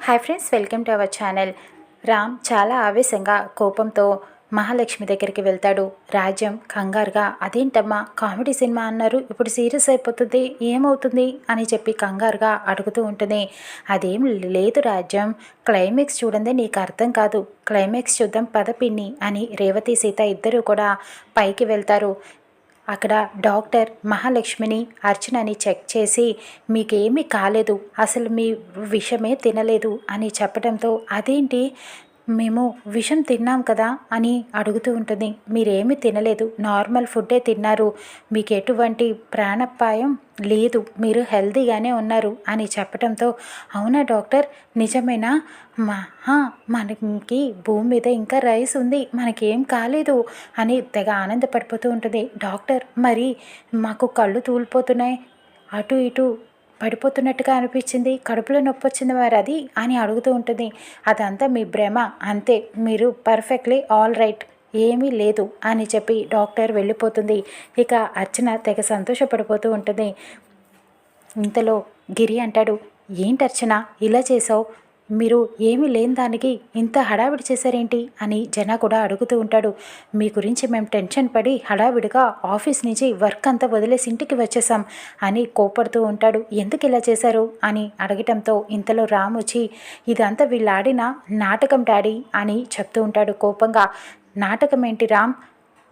Hi friends welcome to our channel Ram చాలా ఆవేశంగా కోపంతో మహాలక్ష్మి దగ్గరికి వెళ్తాడు. రాజ్యం కంగారుగా అదేంటమ్మా కామెడీ సినిమా అన్నారు. ఇప్పుడు సీరియస్ అయిపోతుంది. ఏమవుతుంది? అని చెప్పి కంగారుగా అడుగుతూ ఉంటుంది. అదేం లేదు రాజ్యం. క్లైమాక్స్ చూడండి నీకు అర్థం కాదు. క్లైమాక్స్ చూద్దాం పద పిన్ని అని రేవతి సీత ఇద్దరూ కూడా పైకి వెళ్తారు. అక్కడ డాక్టర్ మహాలక్ష్మిని అర్చనని చెక్ చేసి మీకేమీ కాలేదు అసలు మీ విషమే తినలేదు అని చెప్పడంతో అదేంటి? మేము విషం తిన్నాం కదా అని అడుగుతూ ఉంటుంది. మీరేమీ తినలేదు. నార్మల్ ఫుడ్డే తిన్నారు. మీకు ఎటువంటి ప్రాణాపాయం లేదు. మీరు హెల్తీగానే ఉన్నారు అని చెప్పడంతో అవునా డాక్టర్? నిజమేనా? మహా మనకి భూమి మీద ఇంకా రైస్ ఉంది. మనకేం కాలేదు అని తెగ ఆనందపడిపోతూ ఉంటుంది. డాక్టర్ మరి మాకు కళ్ళు తూలిపోతున్నాయి. అటు ఇటు పడిపోతున్నట్టుగా అనిపించింది. కడుపులో నొప్పి వచ్చింది మరి అది అని అడుగుతూ ఉంటుంది. అదంతా మీ భ్రమ. అంతే. మీరు పర్ఫెక్ట్లీ ఆల్ రైట్. ఏమీ లేదు అని చెప్పి డాక్టర్ వెళ్ళిపోతుంది. ఇక అర్చన తెగ సంతోషపడిపోతూ ఉంటుంది. ఇంతలో గిరి అంటాడు ఏంటి అర్చన? ఇలా చేసావు మీరు ఏమీ లేని దానికి ఇంత హడావిడి చేశారేంటి? అని జన కూడా అడుగుతూ ఉంటాడు. మీ గురించి మేము టెన్షన్ పడి హడావిడిగా ఆఫీస్ నుంచి వర్క్ అంతా వదిలేసి ఇంటికి వచ్చేసాం అని కోపడుతూ ఉంటాడు. ఎందుకు ఇలా చేశారు? అని అడగటంతో ఇంతలో రామ్ వచ్చి ఇదంతా వీళ్ళాడిన నాటకం డాడీ అని చెప్తూ ఉంటాడు కోపంగా. నాటకం ఏంటి రామ్?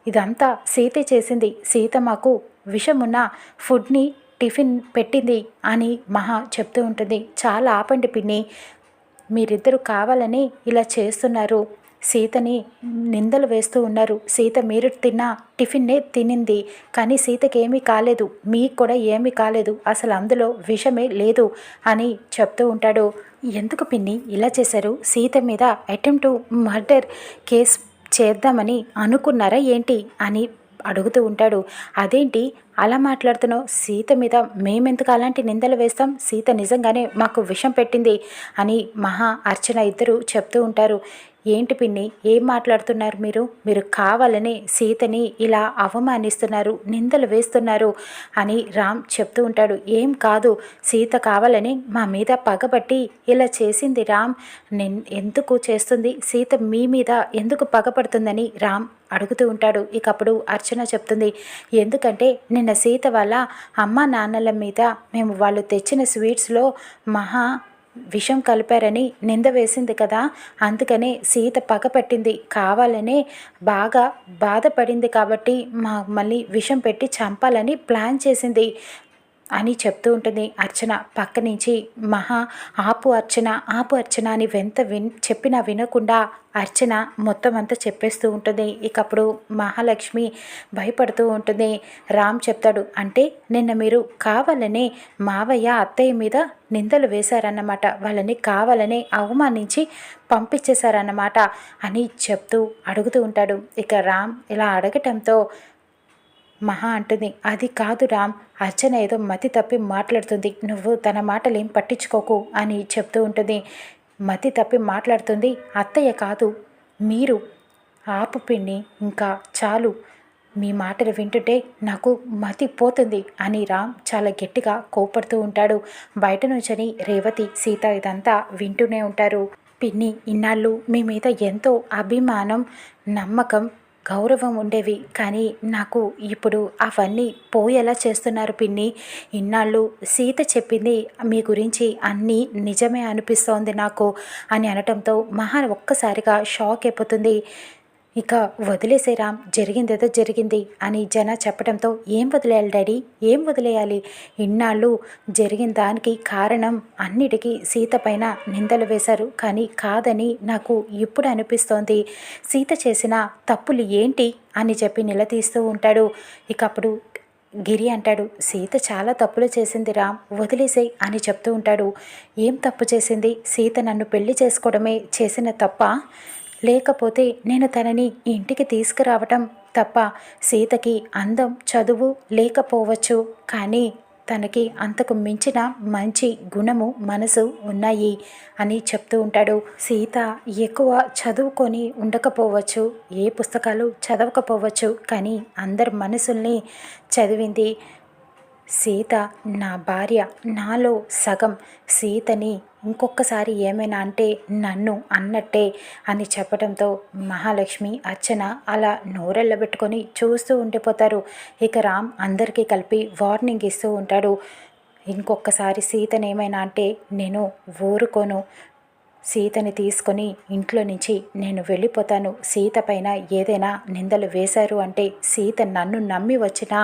ఇదంతా సీతే చేసింది. సీత మాకు విషమున్న ఫుడ్ని టిఫిన్ పెట్టింది అని మహా చెప్తూ ఉంటుంది. చాలా ఆపండి పిన్ని. మీరిద్దరు కావాలని ఇలా చేస్తున్నారు. సీతని నిందలు వేస్తూ ఉన్నారు. సీత మీరు తిన్న టిఫిన్నే తినింది కానీ సీతకి ఏమీ కాలేదు. మీకు కూడా ఏమీ కాలేదు. అసలు అందులో విషమే లేదు అని చెప్తూ ఉంటాడు. ఎందుకు పిన్ని ఇలా చేశారు? సీత మీద అటెంప్ట్ మర్డర్ కేస్ చేద్దామని అనుకున్నారా ఏంటి అని అడుగుతూ ఉంటాడు. అదేంటి? అలా మాట్లాడుతున్నావు? సీత మీద మేమెందుకు అలాంటి నిందలు వేస్తాం? సీత నిజంగానే మాకు విషం పెట్టింది అని మహా అర్చన ఇద్దరు చెప్తూ ఉంటారు. ఏంటి పిన్ని ఏం మాట్లాడుతున్నారు మీరు? మీరు కావాలని సీతని ఇలా అవమానిస్తున్నారు నిందలు వేస్తున్నారు అని రామ్ చెప్తూ ఉంటాడు. ఏం కాదు సీత కావాలని మా మీద పగబట్టి ఇలా చేసింది రామ్. నిన్ ఎందుకు చేస్తుంది? సీత మీ మీద ఎందుకు పగపడుతుందని రామ్ అడుగుతూ ఉంటాడు. ఇకప్పుడు అర్చన చెప్తుంది ఎందుకంటే నిన్న సీత వాళ్ళ అమ్మ నాన్నల మీద మేము వాళ్ళు తెచ్చిన స్వీట్స్లో మహా విషం కలిపారని నింద వేసింది కదా. అందుకనే సీత పగపట్టింది కావాలనే బాగా బాధపడింది కాబట్టి మా మళ్ళీ విషం పెట్టి చంపాలని ప్లాన్ చేసింది. అని చెప్తూ ఉంటుంది. అర్చన పక్క నుంచి మహా ఆపు అర్చన ఆపు అర్చన అని వెంత విన్ చెప్పినా వినకుండా అర్చన మొత్తం అంతా చెప్పేస్తూ ఉంటుంది. ఇకప్పుడు మహాలక్ష్మి భయపడుతూ ఉంటుంది. రామ్ చెప్తాడు అంటే నిన్న మీరు కావాలనే మావయ్య అత్తయ్య మీద నిందలు వేశారన్నమాట. వాళ్ళని కావాలనే అవమానించి పంపించేశారన్నమాట అని చెప్తూ అడుగుతూ ఉంటాడు. ఇక రామ్ ఇలా అడగటంతో మహా అంటుంది. అది కాదు రామ్. అర్చన ఏదో మతి తప్పి మాట్లాడుతుంది. నువ్వు తన మాటలేం పట్టించుకోకు అని చెప్తూ ఉంటుంది. మతి తప్పి మాట్లాడుతుంది. అత్తయ్య కాదు. మీరు ఆపు పిన్ని. ఇంకా చాలు. మీ మాటలు వింటుంటే నాకు మతి పోతుంది అని రామ్ చాలా గట్టిగా కోపడుతూ ఉంటాడు. బయట నుంచని రేవతి సీత ఇదంతా వింటూనే ఉంటారు. పిన్ని ఇన్నాళ్ళు మీ మీద ఎంతో అభిమానం నమ్మకం గౌరవం ఉండేవి. కానీ నాకు ఇప్పుడు అవన్నీ పోయేలా చేస్తున్నారు పిన్ని. ఇన్నాళ్ళు సీత చెప్పింది మీ గురించి అన్నీ నిజమే అనిపిస్తోంది నాకు అని అనటంతో మహా ఒక్కసారిగా షాక్ అయిపోతుంది. ఇక వదిలేసే రామ్ జరిగిందేదో జరిగింది అని జన చెప్పడంతో ఏం వదిలేయాలి డాడీ? ఏం వదిలేయాలి? ఇన్నాళ్ళు జరిగిన దానికి కారణం అన్నిటికీ సీత పైన నిందలు వేశారు. కానీ కాదని నాకు ఇప్పుడు అనిపిస్తోంది. సీత చేసిన తప్పులు ఏంటి? అని చెప్పి నిలదీస్తూ ఉంటాడు. ఇక అప్పుడు గిరి అంటాడు సీత చాలా తప్పులు చేసింది రామ్ వదిలేసేయ్ అని చెప్తూ ఉంటాడు. ఏం తప్పు చేసింది? సీత నన్ను పెళ్ళి చేసుకోవడమే చేసిన తప్ప? లేకపోతే నేను తనని ఇంటికి తీసుకురావటం తప్ప సీతకి అందం చదువు లేకపోవచ్చు. కానీ తనకి అంతకు మించిన మంచి గుణము మనసు ఉన్నాయి అని చెప్తూ ఉంటాడు. సీత ఎక్కువ చదువుకొని ఉండకపోవచ్చు ఏ పుస్తకాలు చదవకపోవచ్చు. కానీ అందరి మనసుల్ని చదివింది సీత నా భార్య నాలో సగం. సీతని ఇంకొకసారి ఏమైనా అంటే నన్ను అన్నట్టే అని చెప్పడంతో మహాలక్ష్మి అర్చన అలా నోరెళ్ళబెట్టుకొని చూస్తూ ఉండిపోతారు. ఇక రామ్ అందరికీ కలిపి వార్నింగ్ ఇస్తూ ఉంటాడు. ఇంకొకసారి సీతని ఏమైనా అంటే నేను ఊరుకోను. సీతని తీసుకొని ఇంట్లో నుంచి నేను వెళ్ళిపోతాను. సీత పైన ఏదైనా నిందలు వేశారు అంటే సీత నన్ను నమ్మి వచ్చిన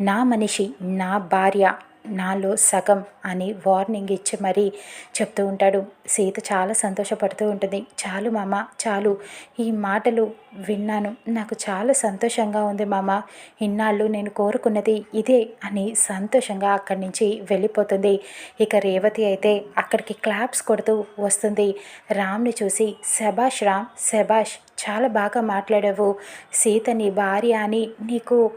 నా మనిషి నా భార్య నాలో సగం అని వార్నింగ్ ఇచ్చి మరీ చెప్తూ ఉంటాడు. సీత చాలా సంతోషపడుతూ ఉంటుంది. చాలు మామ చాలు. ఈ మాటలు విన్నాను. నాకు చాలా సంతోషంగా ఉంది మామ. ఇన్నాళ్ళు నేను కోరుకున్నది ఇదే అని సంతోషంగా అక్కడి నుంచి వెళ్ళిపోతుంది. ఇక రేవతి అయితే అక్కడికి క్లాప్స్ కొడుతూ వస్తుంది. రామ్ని చూసి శబాష్ రామ్ శబాష్ చాలా బాగా మాట్లాడావు. సీత నీ భార్య అని నీకు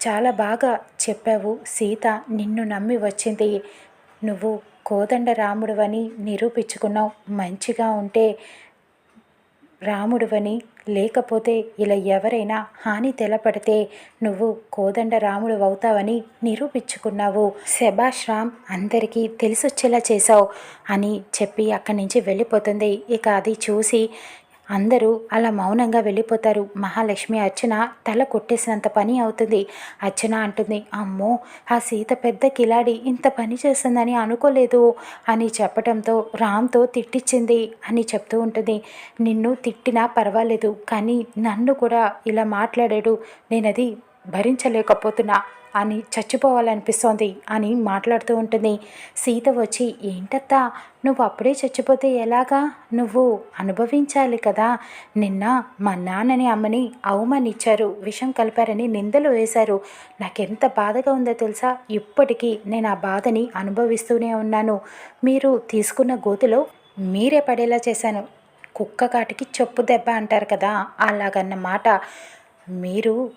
చాలా బాగా చెప్పావు. సీత నిన్ను నమ్మి వచ్చింది. నువ్వు కోదండ రాముడువని నిరూపించుకున్నావు. మంచిగా ఉంటే రాముడువని లేకపోతే ఇలా ఎవరైనా హాని తెలపడితే నువ్వు కోదండ రాముడు అవుతావని నిరూపించుకున్నావు. శభాష్ రామ్ అందరికీ తెలిసొచ్చేలా చేశావు అని చెప్పి అక్కడి నుంచి వెళ్ళిపోతుంది. ఇక అది చూసి అందరూ అలా మౌనంగా వెళ్ళిపోతారు. మహాలక్ష్మి అర్చన తల కొట్టేసినంత పని అవుతుంది. అర్చన అంటుంది అమ్మో ఆ సీత పెద్ద కిలాడి ఇంత పని చేస్తుందని అనుకోలేదు అని చెప్పడంతో రామ్తో తిట్టించింది అని చెప్తూ ఉంటుంది. నిన్ను తిట్టినా పర్వాలేదు కానీ నన్ను కూడా ఇలా మాట్లాడాడు. నేనది భరించలేకపోతున్నా. అని చచ్చిపోవాలనిపిస్తోంది అని మాట్లాడుతూ ఉంటుంది. సీత వచ్చి ఏంటత్తా నువ్వు అప్పుడే చచ్చిపోతే ఎలాగా? నువ్వు అనుభవించాలి కదా. నిన్న మా నాన్నని అమ్మని అవమానిచ్చారు విషం కలిపారని నిందలు వేశారు. నాకెంత బాధగా ఉందో తెలుసా? ఇప్పటికీ నేను ఆ బాధని అనుభవిస్తూనే ఉన్నాను. మీరు తీసుకున్న గోతిలో మీరే పడేలా చేశాను. కుక్క కాటికి చెప్పు దెబ్బ అంటారు కదా అలాగన్నమాట. మీరు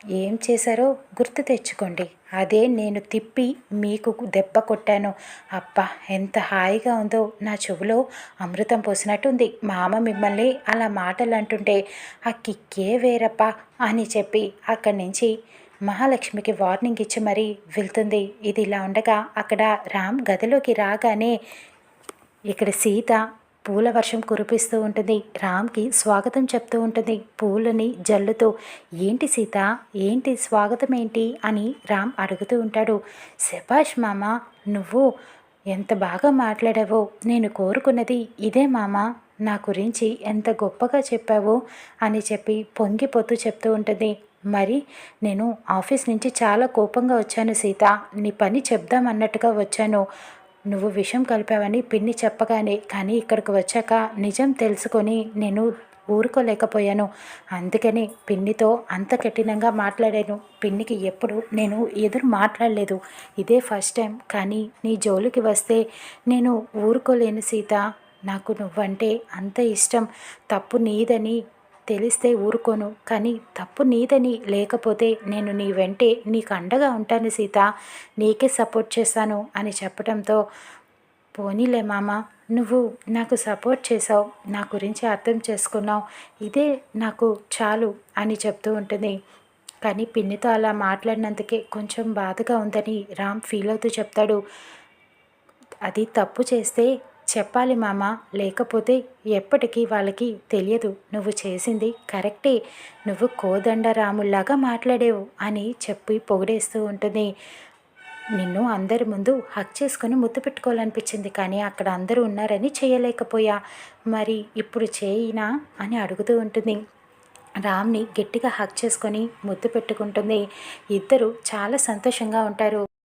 ఏం చేశారో గుర్తు తెచ్చుకోండి. అదే నేను తిప్పి మీకు దెబ్బ కొట్టాను. అబ్బా ఎంత హాయిగా ఉందో నా చెవులో అమృతం పోసినట్టుంది. మా అమ్మ మిమ్మల్ని అలా మాటలు అంటుంటే ఆ కిక్కే వేరప్ప అని చెప్పి అక్కడి నుంచి మహాలక్ష్మికి వార్నింగ్ ఇచ్చి మరీ వెళ్తుంది. ఇది ఇలా ఉండగా అక్కడ రామ్ గదిలోకి రాగానే ఇక్కడ సీత పూల వర్షం కురిపిస్తూ ఉంటుంది. రామ్కి స్వాగతం చెప్తూ ఉంటుంది. పూలని జల్లుతూ ఏంటి సీత? ఏంటి? స్వాగతం ఏంటి అని రామ్ అడుగుతూ ఉంటాడు. శభాష్ మామ నువ్వు ఎంత బాగా మాట్లాడావో నేను కోరుకున్నది ఇదే మామ. నా గురించి ఎంత గొప్పగా చెప్పావో? అని చెప్పి పొంగిపోతూ చెప్తూ ఉంటుంది. మరి నేను ఆఫీస్ నుంచి చాలా కోపంగా వచ్చాను సీత. నీ పని చెప్దామన్నట్టుగా వచ్చాను. నువ్వు విషం కలిపావని పిన్ని చెప్పగానే కానీ ఇక్కడికి వచ్చాక నిజం తెలుసుకొని నేను ఊరుకోలేకపోయాను. అందుకని పిన్నితో అంత కఠినంగా మాట్లాడాను. పిన్నికి ఎప్పుడు నేను ఎదురు మాట్లాడలేదు. ఇదే ఫస్ట్ టైం కానీ నీ జోలికి వస్తే నేను ఊరుకోలేను సీత. నాకు నువ్వంటే అంత ఇష్టం. తప్పు నీదని తెలిస్తే ఊరుకోను. కానీ తప్పు నీదని లేకపోతే నేను నీ వెంటే నీకు అండగా ఉంటాను సీత. నీకే సపోర్ట్ చేస్తాను అని చెప్పడంతో పోనీలే మామ నువ్వు నాకు సపోర్ట్ చేసావు నా గురించి అర్థం చేసుకున్నావు. ఇదే నాకు చాలు అని చెప్తూ ఉంటుంది. కానీ పిన్నితో అలా మాట్లాడినందుకే కొంచెం బాధగా ఉందని రామ్ ఫీల్ అవుతూ చెప్తాడు. అది తప్పు చేస్తే చెప్పాలి మామ లేకపోతే ఎప్పటికీ వాళ్ళకి తెలియదు. నువ్వు చేసింది కరెక్టే. నువ్వు కోదండరాముల్లాగా మాట్లాడేవు అని చెప్పి పొగిడేస్తూ ఉంటుంది. నిన్ను అందరి ముందు హక్ చేసుకొని ముద్దు పెట్టుకోవాలనిపించింది కానీ అక్కడ అందరూ ఉన్నారని చేయలేకపోయా? మరి ఇప్పుడు చేయినా అని అడుగుతూ ఉంటుంది. రామ్ని గట్టిగా హక్ చేసుకొని ముద్దు పెట్టుకుంటుంది. ఇద్దరు చాలా సంతోషంగా ఉంటారు.